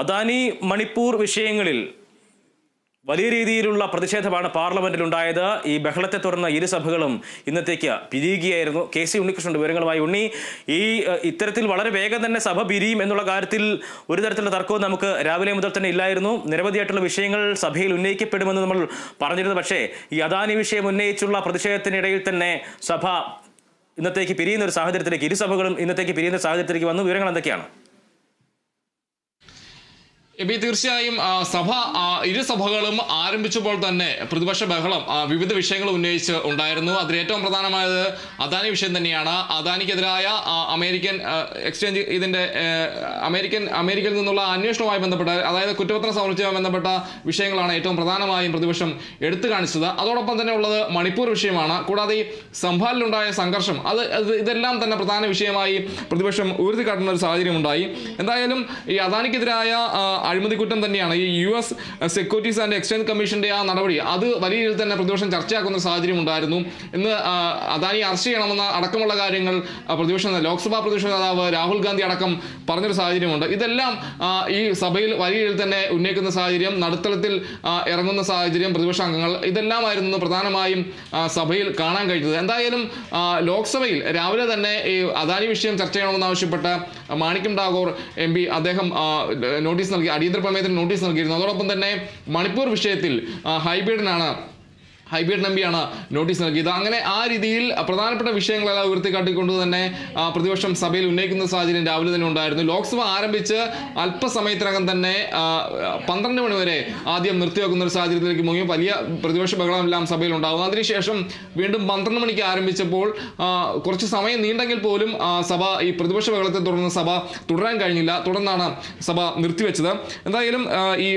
അദാനി മണിപ്പൂർ വിഷയങ്ങളിൽ വലിയ രീതിയിലുള്ള പ്രതിഷേധമാണ് പാർലമെന്റിൽ ഉണ്ടായത് ഈ ബഹളത്തെ തുടർന്ന് ഇരുസഭകളും ഇന്നത്തേക്ക് പിരിയുകയായിരുന്നു. കെ സി ഉണ്ണികൃഷ്ണൻ വിവരങ്ങളുമായി ഉണ്ണി ഈ ഇത്തരത്തിൽ വളരെ വേഗം തന്നെ സഭ പിരിയും എന്നുള്ള കാര്യത്തിൽ ഒരു തരത്തിലുള്ള തർക്കവും നമുക്ക് രാവിലെ മുതൽ തന്നെ ഇല്ലായിരുന്നു. നിരവധിയായിട്ടുള്ള വിഷയങ്ങൾ സഭയിൽ ഉന്നയിക്കപ്പെടുമെന്ന് നമ്മൾ പറഞ്ഞിരുന്നു. പക്ഷേ ഈ അദാനി വിഷയം ഉന്നയിച്ചുള്ള പ്രതിഷേധത്തിനിടയിൽ തന്നെ സഭ ഇന്നത്തേക്ക് പിരിയുന്ന ഒരു സാഹചര്യത്തിലേക്ക് ഇരുസഭകളും ഇന്നത്തേക്ക് പിരിയുന്ന സാഹചര്യത്തിലേക്ക് വന്നു. വിവരങ്ങൾ എന്തൊക്കെയാണ്? എബി തീർച്ചയായും സഭ ഇരുസഭകളും സഭകളും ആരംഭിച്ചപ്പോൾ തന്നെ പ്രതിപക്ഷ ബഹളം വിവിധ വിഷയങ്ങൾ ഉന്നയിച്ച് ഉണ്ടായിരുന്നു. അതിൽ ഏറ്റവും പ്രധാനമായത് അദാനി വിഷയം തന്നെയാണ്. അദാനിക്കെതിരായ അമേരിക്കൻ എക്സ്ചേഞ്ച് ഇതിന്റെ അമേരിക്കൻ അമേരിക്കയിൽ നിന്നുള്ള അന്വേഷണവുമായി ബന്ധപ്പെട്ട അതായത് കുറ്റപത്ര സമർപ്പിച്ചുമായി ബന്ധപ്പെട്ട വിഷയങ്ങളാണ് ഏറ്റവും പ്രധാനമായും പ്രതിപക്ഷം എടുത്തു കാണിച്ചത്. അതോടൊപ്പം തന്നെ ഉള്ളത് മണിപ്പൂർ വിഷയമാണ്. കൂടാതെ ഈ സംഭാലിലുണ്ടായ സംഘർഷം അത് ഇതെല്ലാം തന്നെ പ്രധാന വിഷയമായി പ്രതിപക്ഷം ഉയർത്തിക്കാട്ടുന്ന ഒരു സാഹചര്യം ഉണ്ടായി എന്തായാലും ഈ അദാനിക്കെതിരായ ആ, അഴിമതി കുറ്റം തന്നെയാണ്. ഈ U S securities and exchange കമ്മീഷന്റെ ആ നടപടി അത് വലിയ രീതിയിൽ തന്നെ പ്രതിപക്ഷം ചർച്ചയാക്കുന്ന സാഹചര്യം ഉണ്ടായിരുന്നു. ഇന്ന് അദാനി അറസ്റ്റ് ചെയ്യണമെന്ന അടക്കമുള്ള കാര്യങ്ങൾ പ്രതിപക്ഷ ലോക്സഭാ പ്രതിപക്ഷ നേതാവ് രാഹുൽ ഗാന്ധി അടക്കം പറഞ്ഞൊരു സാഹചര്യമുണ്ട്. ഇതെല്ലാം ഈ സഭയിൽ വലിയ രീതിയിൽ തന്നെ ഉന്നയിക്കുന്ന സാഹചര്യം നടുത്തളത്തിൽ ഇറങ്ങുന്ന സാഹചര്യം പ്രതിപക്ഷ അംഗങ്ങൾ ഇതെല്ലാമായിരുന്നു പ്രധാനമായും സഭയിൽ കാണാൻ കഴിഞ്ഞത്. എന്തായാലും ലോക്സഭയിൽ രാവിലെ തന്നെ ഈ അദാനി വിഷയം ചർച്ച ചെയ്യണമെന്നാവശ്യപ്പെട്ട മാണിക്യം ടാഗോർ എം പി അദ്ദേഹം നോട്ടീസ് നൽകി. അടിയന്തര പ്രമേയത്തിന് നോട്ടീസ് നൽകിയിരുന്നു. അതോടൊപ്പം തന്നെ മണിപ്പൂർ വിഷയത്തിൽ ഹൈബ്രിഡിനാണ് ഹൈബീഡ് നമ്പിയാണ് നോട്ടീസ് നൽകിയത്. അങ്ങനെ ആ രീതിയിൽ പ്രധാനപ്പെട്ട വിഷയങ്ങളെല്ലാം ഉയർത്തിക്കാട്ടിക്കൊണ്ട് തന്നെ പ്രതിപക്ഷം സഭയിൽ ഉന്നയിക്കുന്ന സാഹചര്യം രാവിലെ തന്നെ ഉണ്ടായിരുന്നു. ലോക്സഭ ആരംഭിച്ച് അല്പസമയത്തിനകം തന്നെ പന്ത്രണ്ട് മണിവരെ ആദ്യം നിർത്തിവെക്കുന്ന ഒരു സാഹചര്യത്തിലേക്ക് മുങ്ങി വലിയ പ്രതിപക്ഷ ബഹളമെല്ലാം സഭയിൽ ഉണ്ടാകും അതിനുശേഷം വീണ്ടും പന്ത്രണ്ട് മണിക്ക് ആരംഭിച്ചപ്പോൾ കുറച്ച് സമയം നീണ്ടെങ്കിൽ പോലും സഭ ഈ പ്രതിപക്ഷ ബഹളത്തെ തുടർന്ന് സഭ തുടരാൻ കഴിഞ്ഞില്ല. തുടർന്നാണ് സഭ നിർത്തിവെച്ചത്. എന്തായാലും ഈ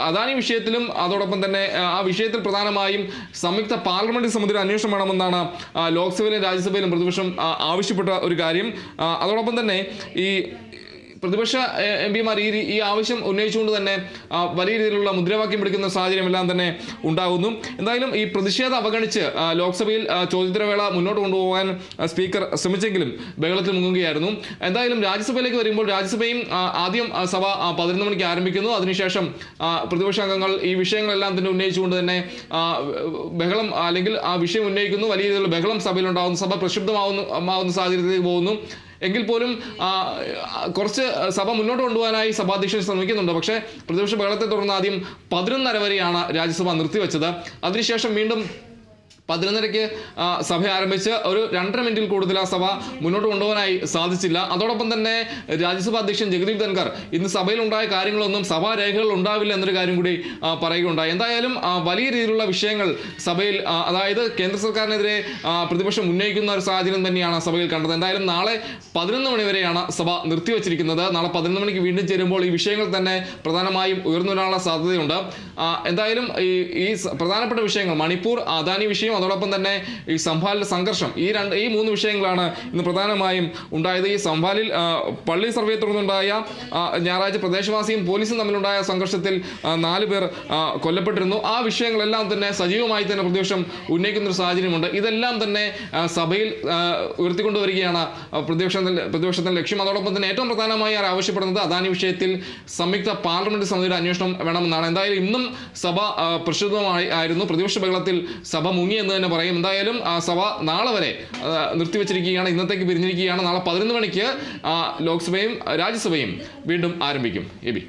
അദാനി വിഷയത്തിലും അതോടൊപ്പം തന്നെ ആ, വിഷയത്തിൽ പ്രധാനമായും സംയുക്ത പാർലമെന്റ് സമിതിയുടെ അന്വേഷണം വേണമെന്നാണ് ലോക്സഭയിലും രാജ്യസഭയിലും പ്രതിപക്ഷം ആവശ്യപ്പെട്ട ഒരു കാര്യം. അതോടൊപ്പം തന്നെ ഈ പ്രതിപക്ഷ എം പിമാർ ഈ ഈ ആവശ്യം ഉന്നയിച്ചുകൊണ്ട് തന്നെ വലിയ രീതിയിലുള്ള മുദ്രാവാക്യം പിടിക്കുന്ന സാഹചര്യമെല്ലാം തന്നെ ഉണ്ടാകുന്നു. എന്തായാലും ഈ പ്രതിഷേധം അവഗണിച്ച് ലോക്സഭയിൽ ചോദ്യോത്തരവേള മുന്നോട്ട് കൊണ്ടുപോകാൻ സ്പീക്കർ ശ്രമിച്ചെങ്കിലും ബഹളത്തിൽ മുങ്ങുകയായിരുന്നു. എന്തായാലും രാജ്യസഭയിലേക്ക് വരുമ്പോൾ രാജ്യസഭയും ആദ്യം സഭ പതിനൊന്ന് മണിക്ക് ആരംഭിക്കുന്നു. അതിനുശേഷം പ്രതിപക്ഷ അംഗങ്ങൾ ഈ വിഷയങ്ങളെല്ലാം തന്നെ ഉന്നയിച്ചുകൊണ്ട് തന്നെ ബഹളം അല്ലെങ്കിൽ ആ വിഷയം ഉന്നയിക്കുന്നു. വലിയ രീതിയിലുള്ള ബഹളം സഭയിലുണ്ടാകുന്നു. സഭ പ്രക്ഷുബ്ധമാവുന്നു ആവുന്ന സാഹചര്യത്തിലേക്ക് പോകുന്നു. എങ്കിൽ പോലും കുറച്ച് സഭ മുന്നോട്ട് കൊണ്ടുപോകാനായി സഭാധ്യക്ഷൻ ശ്രമിക്കുന്നുണ്ട്. പക്ഷേ പ്രതിപക്ഷ ബഹളത്തെ തുടർന്ന് ആദ്യം പതിനൊന്നര വരെയാണ് രാജ്യസഭ നിർത്തിവെച്ചത്. അതിനുശേഷം വീണ്ടും പതിനൊന്നരയ്ക്ക് സഭ ആരംഭിച്ച് ഒരു രണ്ടര മിനിറ്റിൽ കൂടുതൽ ആ സഭ മുന്നോട്ട് കൊണ്ടുപോകാനായി സാധിച്ചില്ല. അതോടൊപ്പം തന്നെ രാജ്യസഭാ അധ്യക്ഷൻ ജഗദീപ് ധൻകർ ഇന്ന് സഭയിൽ ഉണ്ടായ കാര്യങ്ങളൊന്നും സഭാ രേഖകൾ ഉണ്ടാവില്ല എന്നൊരു കാര്യം കൂടി പറയുകയുണ്ടായി. എന്തായാലും വലിയ രീതിയിലുള്ള വിഷയങ്ങൾ സഭയിൽ അതായത് കേന്ദ്ര സർക്കാരിനെതിരെ പ്രതിപക്ഷം ഉന്നയിക്കുന്ന ഒരു സാഹചര്യം തന്നെയാണ് സഭയിൽ കണ്ടത്. എന്തായാലും നാളെ പതിനൊന്ന് മണി വരെയാണ് സഭ നിർത്തിവച്ചിരിക്കുന്നത്. നാളെ പതിനൊന്ന് മണിക്ക് വീണ്ടും ചേരുമ്പോൾ ഈ വിഷയങ്ങൾ തന്നെ പ്രധാനമായും ഉയർന്നു വരാനുള്ള സാധ്യതയുണ്ട്. എന്തായാലും ഈ പ്രധാനപ്പെട്ട വിഷയങ്ങൾ മണിപ്പൂർ അദാനി വിഷയം അതോടൊപ്പം തന്നെ ഈ സംഭാലിലെ സംഘർഷം ഈ രണ്ട് ഈ മൂന്ന് വിഷയങ്ങളാണ് ഇന്ന് പ്രധാനമായും ഉണ്ടായത്. ഈ സംഭാലിൽ പള്ളി സർവേ തുടർന്നുണ്ടായ ഞായറാഴ്ച പ്രദേശവാസിയും പോലീസും തമ്മിലുണ്ടായ സംഘർഷത്തിൽ നാല് പേർ കൊല്ലപ്പെട്ടിരുന്നു. ആ വിഷയങ്ങളെല്ലാം തന്നെ സജീവമായി തന്നെ പ്രതിപക്ഷം ഉന്നയിക്കുന്ന ഒരു സാഹചര്യമുണ്ട്. ഇതെല്ലാം തന്നെ സഭയിൽ ഉയർത്തിക്കൊണ്ടുവരികയാണ് പ്രതിപക്ഷത്തിന്റെ പ്രതിപക്ഷത്തിന്റെ ലക്ഷ്യം. അതോടൊപ്പം തന്നെ ഏറ്റവും പ്രധാനമായി ആവശ്യപ്പെടുന്നത്? അദാനി വിഷയത്തിൽ സംയുക്ത പാർലമെന്റ് സമിതിയുടെ അന്വേഷണം വേണമെന്നാണ്. എന്തായാലും ഇന്നും സഭ പ്രക്ഷുബ്ധമായി ആയിരുന്നു. പ്രതിപക്ഷ ബഹളത്തിൽ സഭ മുങ്ങി എന്ന് തന്നെ പറയും. എന്തായാലും സഭ നാളെ വരെ നിർത്തിവെച്ചിരിക്കുകയാണ് ഇന്നത്തേക്ക് പിരിഞ്ഞിരിക്കുകയാണ്. നാളെ പതിനൊന്ന് മണിക്ക് ലോക്സഭയും രാജ്യസഭയും വീണ്ടും ആരംഭിക്കും. എബി